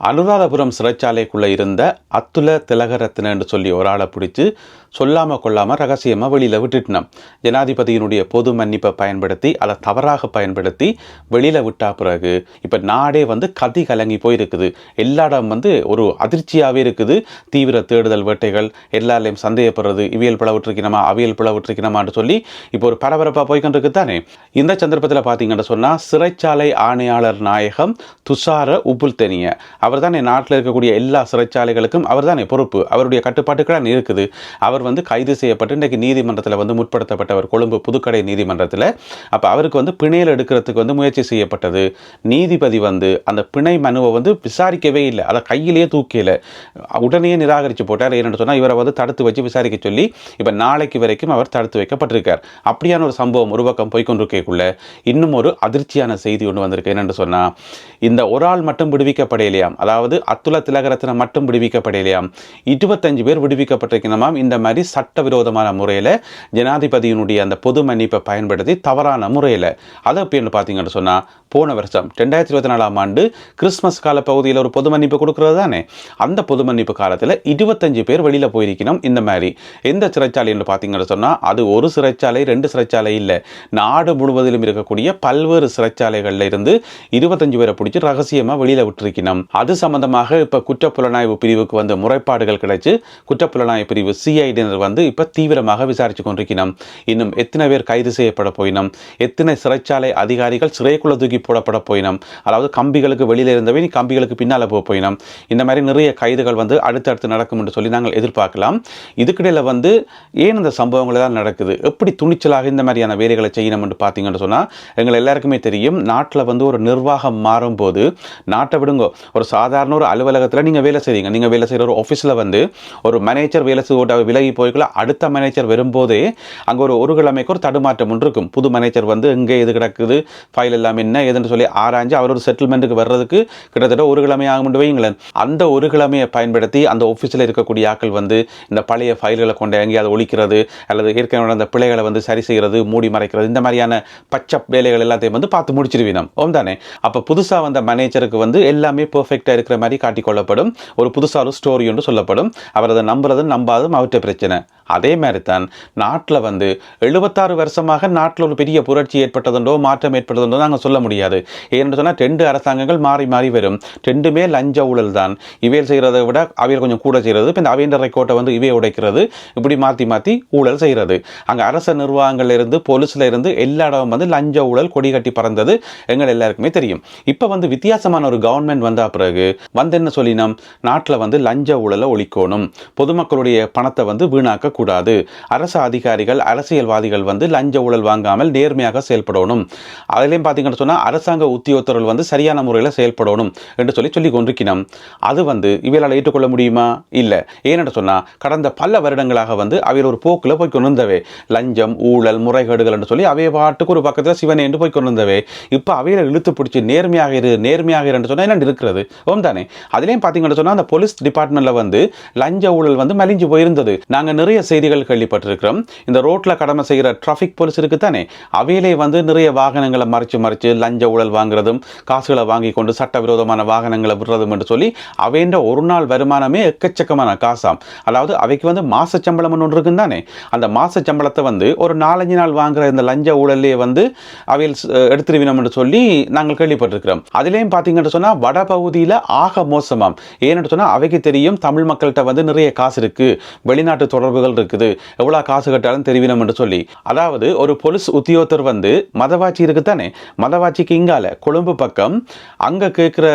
அனுராதபுரம் சிறைச்சாலைக்குள்ளே இருந்த அத்துல திலகரத்ன என்று சொல்லி ஒரு ஆளை பிடிச்சி சொல்லாமல் கொள்ளாமல் ரகசியமாக வெளியில் விட்டுட்டினோம் ஜனாதிபதியினுடைய பொது மன்னிப்பை பயன்படுத்தி அதை தவறாக பயன்படுத்தி வெளியில் விட்டா பிறகு இப்போ நாடே வந்து கதி கலங்கி போயிருக்குது. எல்லா இடம் வந்து ஒரு அதிர்ச்சியாகவே இருக்குது. தீவிர தேடுதல் வேட்டைகள் எல்லாரையும் சந்தேகப்படுறது இவியல் பிள விட்டுருக்கணுமா அவியல் பிள விட்டுருக்கணுமான்னு சொல்லி இப்போ ஒரு பரபரப்பாக போய்கொண்டிருக்கு தானே இந்த சந்தர்ப்பத்தில் பார்த்தீங்கன்னு சொன்னால் சிறைச்சாலை ஆணையாளர் நாயகம் துஷார உபுல்தெனிய அவர் தானே நாட்டில் இருக்கக்கூடிய எல்லா சிறைச்சாலைகளுக்கும் அவர் தானே பொறுப்பு. அவருடைய கட்டுப்பாட்டுக்கெல்லாம் இருக்குது. அவர் வந்து கைது செய்யப்பட்டு இன்றைக்கு நீதிமன்றத்தில் வந்து முற்படுத்தப்பட்டவர் கொழும்பு புதுக்கடை நீதிமன்றத்தில். அப்போ அவருக்கு வந்து பிணையில் எடுக்கிறதுக்கு வந்து முயற்சி செய்யப்பட்டது. நீதிபதி வந்து அந்த பிணை மனுவை வந்து விசாரிக்கவே இல்லை. அதை கையிலேயே தூக்கல. உடனே நிராகரித்து போட்டார். ஏன்னு சொன்னால் இவரை வந்து தடுத்து வச்சு விசாரிக்க சொல்லி இப்போ நாளைக்கு வரைக்கும் அவர் தடுத்து வைக்கப்பட்டிருக்கார். அப்படியான ஒரு சம்பவம் ஒரு பக்கம் போய்கொண்டிருக்கக்குள்ள இன்னும் ஒரு அதிர்ச்சியான செய்தி ஒன்று வந்திருக்கு. என்னென்று சொன்னால் இந்த ஒரு ஆள் மட்டும் விடுவிக்கப்படையிலையாம் அதாவது அத்துல திலகரத்தின மட்டும் விடுவிக்கப்படலையாம். இருபத்தஞ்சு பேர் விடுவிக்கப்பட்டிருக்கணுமாம் இந்த மாதிரி சட்டவிரோதமான முறையில் ஜனாதிபதியினுடைய அந்த பொது மன்னிப்பை பயன்படுத்தி தவறான முறையில். அதை அப்படின்னு பார்த்தீங்கன்னு சொன்னால் போன வருஷம் ரெண்டாயிரத்தி இருபத்தி நாலாம் ஆண்டு கிறிஸ்மஸ் கால பகுதியில் ஒரு பொது மன்னிப்பு கொடுக்குறது தானே? அந்த பொது மன்னிப்பு காலத்தில் இருபத்தஞ்சு பேர் வெளியில் போயிருக்கணும் இந்த மாதிரி. எந்த சிறைச்சாலைன்னு பார்த்தீங்கன்னு சொன்னால் அது ஒரு சிறைச்சாலை ரெண்டு சிறைச்சாலை இல்லை. நாடு முழுவதிலும் இருக்கக்கூடிய பல்வேறு சிறைச்சாலைகளில் இருந்து இருபத்தஞ்சு பேரை பிடிச்சி ரகசியமாக வெளியில் விட்டுருக்கணும் அது சம்பந்தமாக இப்போ குற்றப்புலனாய்வு பிரிவுக்கு வந்து முறைப்பாடுகள் கிடைச்சு குற்றப்புலனாய்வு பிரிவு சிஐடியினர் வந்து இப்போ தீவிரமாக விசாரித்து கொண்டிருக்கணும் இன்னும் எத்தனை பேர் கைது செய்யப்பட போயினம்? எத்தனை சிறைச்சாலை அதிகாரிகள் சிறைக்குள்ள தூக்கி போடப்பட போயினம்? அதாவது கம்பிகளுக்கு வெளியில் இருந்தவை நீ கம்பிகளுக்கு பின்னால் போக போயினோம். இந்த மாதிரி நிறைய கைதுகள் வந்து அடுத்தடுத்து நடக்கும் என்று சொல்லி நாங்கள் எதிர்பார்க்கலாம். இதுக்கிடையில் வந்து ஏன் இந்த சம்பவங்கள் எல்லாம் நடக்குது? எப்படி துணிச்சலாக இந்த மாதிரியான வேலைகளை செய்யணும் என்று பார்த்தீங்கன்னு சொன்னால் எங்கள் எல்லாருக்குமே தெரியும் நாட்டில் வந்து ஒரு நிர்வாகம் மாறும்போது நாட்டை விடுங்க ஒரு சாதாரண ஒரு அலுவலகத்தில் நீங்கள் வேலை செய்வீங்க நீங்கள் வேலை செய்கிற ஒரு ஆஃபீஸில் வந்து ஒரு மேனேஜர் வேலை செய்ய விலகி போய்க்குள்ள அடுத்த மேனேஜர் வரும்போதே அங்கே ஒரு ஒரு கிழமைக்கு ஒரு தடுமாற்றம் ஒன்று இருக்கும். புது மேனேஜர் வந்து எங்கே எது கிடக்குது ஃபைல் எல்லாம் என்ன ஏதுன்னு சொல்லி ஆராய்ஞ்சு அவர் ஒரு செட்டில்மெண்ட்டுக்கு வர்றதுக்கு கிட்டத்தட்ட ஒரு கிழமை ஆகும் வைங்களேன் அந்த ஒரு கிழமையை பயன்படுத்தி அந்த ஆஃபீஸில் இருக்கக்கூடிய ஆட்கள் வந்து இந்த பழைய ஃபைல்களை கொண்டு எங்கேயாவது ஒழிக்கிறது அல்லது ஏற்கனவே அந்த பிழைகளை வந்து சரி செய்கிறது மூடி மறைக்கிறது இந்த மாதிரியான பச்சை வேலைகள் எல்லாத்தையும் வந்து பார்த்து முடிச்சிருவினோம் ஓம் தானே. அப்போ புதுசாக வந்த மேனேஜருக்கு வந்து எல்லாமே பர்ஃபெக்ட் பெர்ஃபெக்டாக இருக்கிற மாதிரி காட்டிக்கொள்ளப்படும் ஒரு புதுசாக ஒரு ஸ்டோரி என்று சொல்லப்படும். அவர் அதை நம்புறது நம்பாதும் அவற்றை பிரச்சனை. அதே மாதிரி தான் நாட்டில் வந்து எழுபத்தாறு வருஷமாக நாட்டில் ஒரு பெரிய புரட்சி ஏற்பட்டதுண்டோ மாற்றம் ஏற்பட்டதுண்டோ நாங்கள் சொல்ல முடியாது. ஏன்னு சொன்னால் ரெண்டு அரசாங்கங்கள் மாறி மாறி வரும். ரெண்டுமே லஞ்ச ஊழல் தான் இவையில் செய்கிறத விட அவையில் கொஞ்சம் கூட செய்கிறது இப்போ இந்த அவையன்ற கோட்டை வந்து இவையை உடைக்கிறது. இப்படி மாற்றி மாற்றி ஊழல் செய்கிறது அங்கே அரச நிர்வாகங்கள் இருந்து போலீஸில் இருந்து எல்லா இடமும் வந்து லஞ்ச ஊழல் கொடி கட்டி பறந்தது எங்கள் எல்லாருக்குமே தெரியும். இப்போ வந்து வித்தியாசமான ஒரு கவர்மெண்ட் வந்த பிறகு வந்து என்ன சொல்லினோம்? நாட்டில் வந்து லஞ்ச ஊழலை ஒழிக்கணும். பொதுமக்களுடைய பணத்தை வந்து வீணாக்க கூடாது அரசு அதிகாரிகள் அரசியல்வாதிகள் வந்து லஞ்ச ஊழல் வாங்காமல் நேர்மையாக செயல்படணும். அதிலையும் பார்த்தீங்கன்னு சொன்னால் அரசாங்க உத்தியோகத்தர்கள் வந்து சரியான முறையில் செயல்படணும் என்று சொல்லி சொல்லி கொண்டிருக்கணும் அது வந்து இவையால் ஏற்றுக்கொள்ள முடியுமா? இல்லை. ஏன்னு சொன்னால் கடந்த பல வருடங்களாக வந்து அவையில் ஒரு போக்கில் போய் கொண்டிருந்தவை. லஞ்சம் ஊழல் முறைகேடுகள் என்று சொல்லி அவைய பாட்டுக்கு ஒரு பக்கத்தில் சிவனை என்று போய் கொண்டிருந்தவை. இப்போ அவையில் இழுத்து பிடிச்சி நேர்மையாக இரு நேர்மையாக இரு என்று சொன்னால் என்ன இருக்கிறது? ஓம் தானே. அதுலேயும் பார்த்தீங்கன்னு சொன்னால் அந்த போலீஸ் டிபார்ட்மெண்ட்டில் வந்து லஞ்ச ஊழல் வந்து மலிஞ்சு போயிருந்தது. நாங்கள் நிறைய செய்திகள் கேள்விப்பட்டிருக்கிறோம். இந்த ரோட்டில் கடமை செய்கிற டிராஃபிக் போலீஸ் இருக்கு தானே அவையிலே வந்து நிறைய வாகனங்களை மறைச்சு மறைச்சு லஞ்ச ஊழல் வாங்குறதும் காசுகளை வாங்கி கொண்டு சட்டவிரோதமான வாகனங்களை விடுறதும் என்று சொல்லி அவைன்ற ஒரு நாள் வருமானமே எக்கச்சக்கமான காசாம். அதாவது அவைக்கு வந்து மாச சம்பளம் ஒன்று இருக்கும் தானே அந்த மாச சம்பளத்தை வந்து ஒரு நாலஞ்சு நாள் வாங்குற இந்த லஞ்ச ஊழலே வந்து அவையில் எடுத்துருவினோம் என்று சொல்லி நாங்கள் கேள்விப்பட்டிருக்கிறோம். அதுலேயும் பார்த்தீங்கன்னு சொன்னால் வட பகுதியில் ஆக மோசமாம். ஏன்னு சொன்னால் அவைக்கு தெரியும் தமிழ் மக்கள்கிட்ட வந்து நிறைய காசு இருக்குது வெளிநாட்டு தொடர்புகள் இருக்குது எவ்வளோ காசு கட்டாலும் தெரிவினம் என்று சொல்லி. அதாவது ஒரு போலீஸ் உத்தியோகத்தர் வந்து மதவாச்சி இருக்கு தானே மதவாச்சிக்கு இங்கால கொழும்பு பக்கம் அங்கே கேட்குற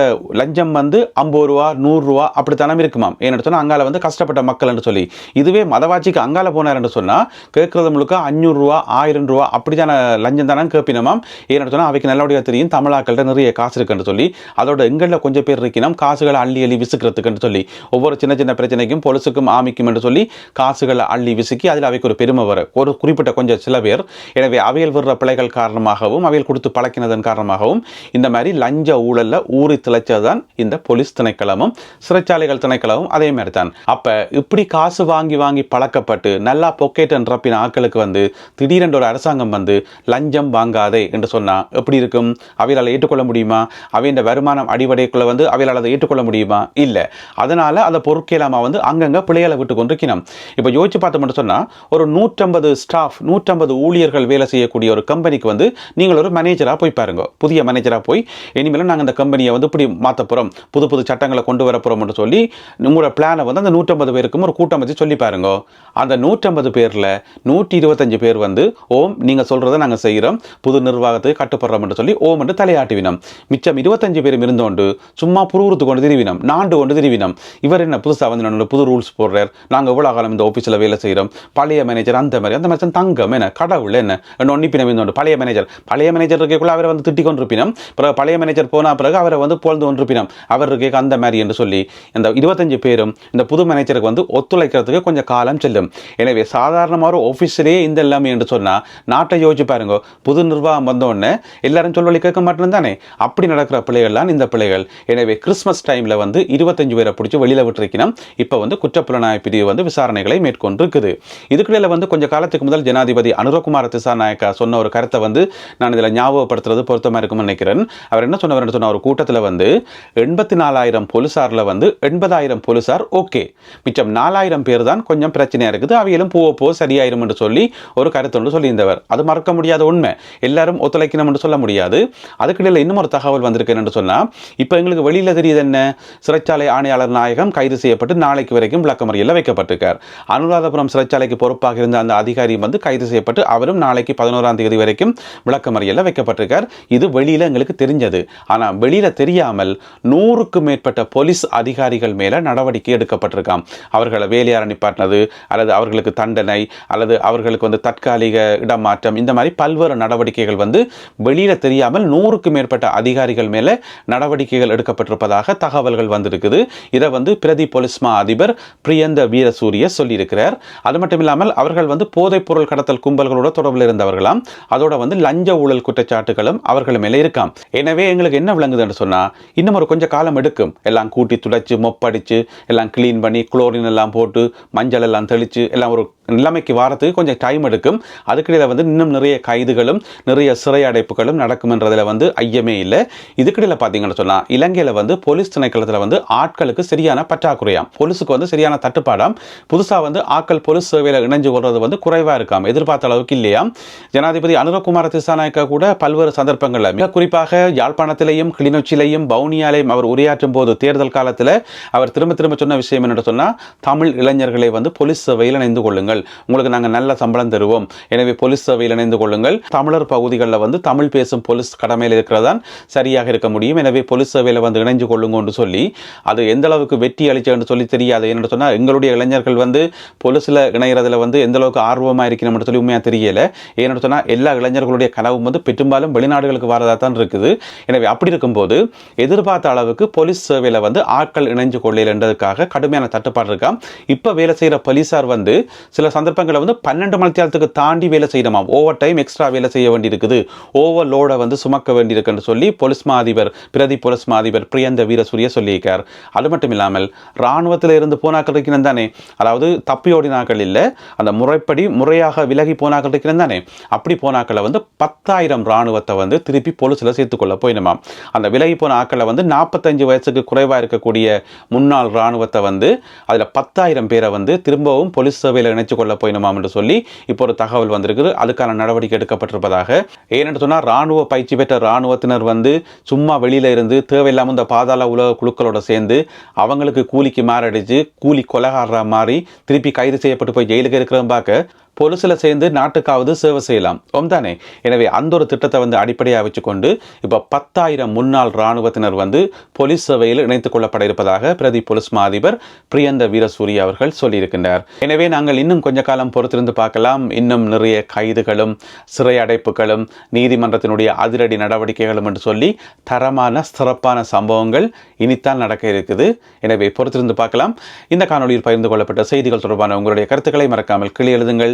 லஞ்சம் வந்து ஐம்பது ரூபா நூறுரூவா அப்படி தனம் இருக்குமாம். ஏன்னு சொன்னால் அங்கால வந்து கஷ்டப்பட்ட மக்கள் என்று சொல்லி. இதுவே மதவாச்சிக்கு அங்கால போனார் என்று சொன்னால் கேட்குறது முழுக்க அஞ்சூறுரூவா ஆயிரம் ரூபா அப்படி தானே லஞ்சம் தானே கேட்பினமாம் ஏன்னு சொன்னால் அவைக்கு நல்லபடியாக தெரியும் தமிழாக்கள்கிட்ட நிறைய காசு இருக்குன்னு சொல்லி. அதோட எங்களில் கொஞ்சம் பேர் இருக்கணும் காசுகளை அள்ளி அள்ளி விசுக்கிறதுக்குன்னு சொல்லி. ஒவ்வொரு சின்ன சின்ன பிரச்சனைக்கும் பொலிசுக்கும் ஆமிக்கும் என்று சொல்லி காசுகளை அள்ளி விசுக்கி அதில் அவைக்கு ஒரு பெருமை வர ஒரு குறிப்பிட்ட கொஞ்சம் சில பேர். எனவே அவையல் விடுற பிழைகள் காரணமாகவும் அவையல் கொடுத்து பழக்கினதன் காரணமாகவும் இந்த மாதிரி லஞ்ச ஊழலில் ஊறி திளைச்சதுதான் இந்த போலீஸ் திணைக்களமும் சிறைச்சாலைகள் திணைக்களமும் அதே மாதிரி தான் அப்போ இப்படி காசு வாங்கி வாங்கி பழக்கப்பட்டு நல்லா பொக்கெட் நிரப்பின ஆட்களுக்கு வந்து திடீரென்று ஒரு அரசாங்கம் வந்து லஞ்சம் வாங்காதே என்று சொன்னா எப்படி இருக்கும்? அவையால் ஏற்றுக்கொள்ள முடியுமா? அவையின் வருமானம் அடிவடைக்குள்ள வந்து அவையால் அதை ஏற்றுக்கொள்ள முடியுமா? இல்லை. அதனால் அதை பொருட்கேலாமா வந்து அங்கங்கே பிள்ளைகளை விட்டு கொண்டிருக்கணும் இப்போ யோசிச்சு பார்த்து மட்டும் சொன்னா ஒரு நூற்றம்பது ஸ்டாஃப் நூற்றம்பது ஊழியர்கள் வேலை செய்யக்கூடிய ஒரு கம்பெனிக்கு வந்து நீங்கள் ஒரு மேனேஜராக போய் பாருங்க. புதிய மேனேஜராக போய் இனிமேலும் நாங்கள் இந்த கம்பெனியை வந்து இப்படி மாற்ற போகிறோம் புது புது சட்டங்களை கொண்டு வர போகிறோம்னு சொல்லி உங்களோட பிளானை வந்து அந்த நூற்றம்பது பேருக்கும் ஒரு கூட்டம் வச்சு சொல்லி பாருங்க. அந்த நூற்றம்பது பேரில் நூற்றி இருபத்தஞ்சு பேர் வந்து ஓம் நீங்கள் சொல்கிறத நாங்கள் செய்கிறோம் புது நிர்வாகத்துக்கு கட்டுப்படுறோம்னு சொல்லி ஓம் என்று தலையாட்டுவினோம். மிச்சம் இருபத்தஞ்சு பேரும் இருந்தோண்டு சும்மா புருவத்து கொண்டு திருவினம். நாண்டு கொண்டு திருவினம். இவர் என்ன புதுசாக வந்து புது ரூல்ஸ் போடுறார். நாங்கள் எவ்வளோ காலம் இந்த ஆஃபீஸில் வேலை செய்கிறோம். பழைய மேனேஜர் அந்த மாதிரி அந்த மாதிரி தங்கம் என்ன? கடவுள் என்ன? ஒன்னிப்பினம் பழைய மேனேஜர் பழைய மேனேஜர் இருக்கக்குள்ள அவரை வந்து திட்டிக் கொண்டிருப்பினம். பிறகு பழைய மேனேஜர் போன பிறகு அவரை வந்து புகழ்ந்து கொண்டிருப்பினம். அவர் இருக்க அந்த மாதிரி என்று சொல்லி இந்த இருபத்தஞ்சு பேரும் இந்த புது மேனேஜருக்கு வந்து ஒத்துழைக்கிறதுக்கு கொஞ்சம் காலம் செல்லும். எனவே சாதாரணமாக ஒரு இந்த எல்லாமே என்று சொன்னால் நாட்டை யோசிச்சு பாருங்க புது நிர்வாகம் வந்த உடனே எல்லாரும் சொல்வழி கேட்க மாட்டேன்னு தானே? அப்படி நடக்கிற பிள்ளைகள்லாம் இந்த பிள்ளைகள். எனவே கிறிஸ்மஸ் டைமில் வந்து இருபத்தஞ்சு பேரை பிடிச்சி வெளியில் விட்டுருக்கணும் இப்போ வந்து குற்றப்புலனாய் பிரிவு வந்து விசாரணைகளை மேற்கொண்டு இருக்குது இதுக்கிடையில் வந்து கொஞ்சம் காலத்துக்கு முதல் ஜனாதிபதி அனுரகுமார் திசாநாயக்கா சொன்ன ஒரு கருத்தை வந்து நான் இதில் ஞாபகப்படுத்துறது பொருத்தமாக இருக்கும்னு நினைக்கிறேன். அவர் என்ன சொன்னவர் சொன்ன ஒரு கூட்டத்தில் வந்து எண்பத்தி நாலாயிரம் போலீசாரில் வந்து எண்பதாயிரம் போலீசார் ஓகே. மிச்சம் நாலாயிரம் பேர் தான் கொஞ்சம் பிரச்சனையாக இருக்குது. அவையிலும் போக போ சரியாயிரும் என்று சொல்லி ஒரு கருத்து ஒன்று சொல்லியிருந்தவர். அது மறக்க முடியாத உண்மை. எல்லாரும் ஒத்துழைக்கணும் என்று சொல்ல முடியாது. அதுக்கிடையில் இன்னும் ஒரு தகவல் வந்திருக்கு என்று சொன்னால் இப்போ எங்களுக்கு வெளியில் தெரியுது என்ன? சிறைச்சாலை ஆணையாளர் நாயகம் கைது செய்யப்பட்டு நாளைக்கு வரைக்கும் விளக்கமறியலில் வைக்கப்பட்டிருக்கார். அனுராதபுரம் சிறைச்சாலைக்கு பொறுப்பாக இருந்த அந்த அதிகாரி வந்து கைது செய்யப்பட்டு அவரும் நாளைக்கு பதினோராம் தேதி வரைக்கும் விளக்கமறியலில் வைக்கப்பட்டிருக்கார். இது வெளியில் எங்களுக்கு தெரிஞ்சது. ஆனால் வெளியில் தெரியாமல் நூறுக்கும் மேற்பட்ட போலீஸ் அதிகாரிகள் மேலே நடவடிக்கை எடுக்கப்பட்டிருக்காம். அவர்களை வேலையார நிப்பாட்டினது அல்லது அவர்களுக்கு தண்டனை அல்லது அவர்களுக்கு வந்து தற்காலிக இடமாற்றம் இந்த மாதிரி பல்வேறு நடவடிக்கைகள் வந்து வெளியில் தெரியாமல் நூறுக்கும் மேற்பட்ட அதிகாரிகள் மேலே நடவடிக்கைகள் எடுக்கப்பட்டிருப்பதாக தகவல்கள் வந்திருக்குது. இதை வந்து பிரதி போலீஸ் மா அதிபர் பிரியந்த வீரசூரிய சொல்லியிருக்கிறார். அது மட்டும் இல்லாமல் அவர்கள் வந்து போதைப் பொருள் கடத்தல் கும்பல்களோட தொடர்பில் இருந்தவர்களாம். அதோட வந்து லஞ்ச ஊழல் குற்றச்சாட்டுகளும் அவர்கள் மேலே இருக்காம். எனவே எங்களுக்கு என்ன விளங்குதுன்னு சொன்னால் இன்னும் ஒரு கொஞ்சம் காலம் எடுக்கும். எல்லாம் கூட்டி துடைச்சு மொப்படிச்சு எல்லாம் க்ளீன் பண்ணி குளோரின் எல்லாம் போட்டு மஞ்சள் எல்லாம் தெளித்து எல்லாம் ஒரு நிலைமைக்கு வாரத்துக்கு கொஞ்சம் டைம் எடுக்கும். அதுக்கிடையில் வந்து இன்னும் நிறைய கைதுகளும் நிறைய சிறை அடைப்புகளும் நடக்கும்ன்றதில் வந்து ஐயமே இல்லை. இதுக்கிடையில் பார்த்தீங்கன்னு சொன்னால் இலங்கையில் வந்து போலீஸ் திணைக்களத்தில் வந்து ஆட்களுக்கு சரியான பற்றாக்குறையாம். போலீஸுக்கு வந்து சரியான தட்டுப்பாடாம். புதுசாக வந்து ஆட்கள் போலீஸ் சேவையில் இணைஞ்சு கொள்வது வந்து குறைவாக இருக்காம். எதிர்பார்த்த அளவுக்கு இல்லையாம். ஜனாதிபதி அனுரகுமார திசாநாயக்கா கூட பல்வேறு சந்தர்ப்பங்களில் மிக குறிப்பாக யாழ்ப்பாணத்திலையும் கிளிநொச்சியிலையும் பவுனியாலையும் அவர் உரையாற்றும் போது தேர்தல் காலத்தில் அவர் திரும்ப திரும்ப சொன்ன விஷயம் என்னென்னு சொன்னால் தமிழ் இளைஞர்களை வந்து போலீஸ் சேவையில் இணைந்து கொள்ளுங்கள். உங்களுக்கு நாங்கள் நல்ல சம்பளம் தருவோம். எனவே போலீஸ் சேவையில் இணைந்து கொள்ளுங்கள். தமிழர் பகுதிகளில் வந்து தமிழ் பேசும் போலீஸ் கடமையில் இருக்கிறதான் சரியாக இருக்க முடியும். எனவே போலீஸ் சேவையில் வந்து இணைஞ்சு கொள்ளுங்கன்னு சொல்லி அது எந்த அளவுக்கு வெற்றி அளிச்சேன்னு சொல்லி தெரியாது என்று சொன்னால் எங்களுடைய இளைஞர்கள் வந்து போலீஸில் இணைகிறதுல வந்து எந்த அளவுக்கு ஆர்வமாக இருக்கணும்னு சொல்லி உண்மையாக தெரியல. ஏன்னு சொன்னால் எல்லா இளைஞர்களுடைய கனவும் வந்து பெரும்பாலும் வெளிநாடுகளுக்கு வரதாக தான் இருக்குது. எனவே அப்படி இருக்கும்போது எதிர்பார்த்த அளவுக்கு போலீஸ் சேவையில் வந்து ஆட்கள் இணைஞ்சு கொள்ளையிலன்றதுக்காக கடுமையான தட்டுப்பாடு இருக்கான் இப்போ வேலை செய்கிற போலீஸார் வந்து சில சில சந்தர்ப்பங்களில் வந்து பன்னெண்டு மணி நேரத்துக்கு தாண்டி வேலை செய்யணுமாம். ஓவர் டைம் எக்ஸ்ட்ரா வேலை செய்ய வேண்டியிருக்குது. ஓவர் லோடை வந்து சுமக்க வேண்டியிருக்குன்னு சொல்லி போலீஸ் மாதிபர் பிரதி போலீஸ் மாதிபர் பிரியந்த வீரசூரிய சொல்லியிருக்கார். அது மட்டும் இல்லாமல் இராணுவத்தில் இருந்து போனாக்கள் இருக்கிறேன் தானே? அதாவது தப்பி ஓடினாக்கள் இல்லை அந்த முறைப்படி முறையாக விலகி போனாக்கள் இருக்கிறேன் தானே? அப்படி போனாக்களை வந்து பத்தாயிரம் இராணுவத்தை வந்து திருப்பி போலீஸில் சேர்த்துக்கொள்ள போயிடுமாம். அந்த விலகி போன ஆக்களை வந்து நாற்பத்தஞ்சு வயசுக்கு குறைவாக இருக்கக்கூடிய முன்னாள் இராணுவத்தை வந்து அதில் பத்தாயிரம் பேரை வந்து திரும்பவும் போலீஸ் சேவையில் இணைச்சு கொள்ள போயிடுமாம் என்று சொல்லி இப்போ ஒரு தகவல் வந்திருக்குது. அதுக்கான நடவடிக்கை எடுக்கப்பட்டிருப்பதாக. ஏனென்று சொன்னால் ராணுவ பயிற்சி பெற்ற ராணுவத்தினர் வந்து சும்மா வெளியில இருந்து தேவையில்லாமல் இந்த பாதாள உலக குழுக்களோட சேர்ந்து அவங்களுக்கு கூலிக்கு மாரடிச்சு கூலி கொலகாடுற மாதிரி திருப்பி கைது செய்யப்பட்டு போய் ஜெயிலுக்கு இருக்கிற பார்க்க பொலிசில் சேர்ந்து நாட்டுக்காவது சேவை செய்யலாம். தானே எனவே அந்த ஒரு திட்டத்தை வந்து அடிப்படையாக வச்சுக்கொண்டு இப்போ பத்தாயிரம் முன்னாள் இராணுவத்தினர் வந்து போலீஸ் சேவையில் இணைத்துக் கொள்ளப்பட இருப்பதாக பிரதி போலீஸ் மா அதிபர் பிரியந்த வீரசூரிய அவர்கள் சொல்லியிருக்கின்றார். எனவே நாங்கள் இன்னும் கொஞ்ச காலம் பொறுத்திருந்து பார்க்கலாம். இன்னும் நிறைய கைதுகளும் சிறை அடைப்புகளும் நீதிமன்றத்தினுடைய அதிரடி நடவடிக்கைகளும் என்று சொல்லி தரமான சிறப்பான சம்பவங்கள் இனித்தான் நடக்க இருக்குது. எனவே பொறுத்திருந்து பார்க்கலாம். இந்த காணொலியில் பகிர்ந்து கொள்ளப்பட்ட செய்திகள் தொடர்பான உங்களுடைய கருத்துக்களை மறக்காமல் கிளி எழுதுங்கள்.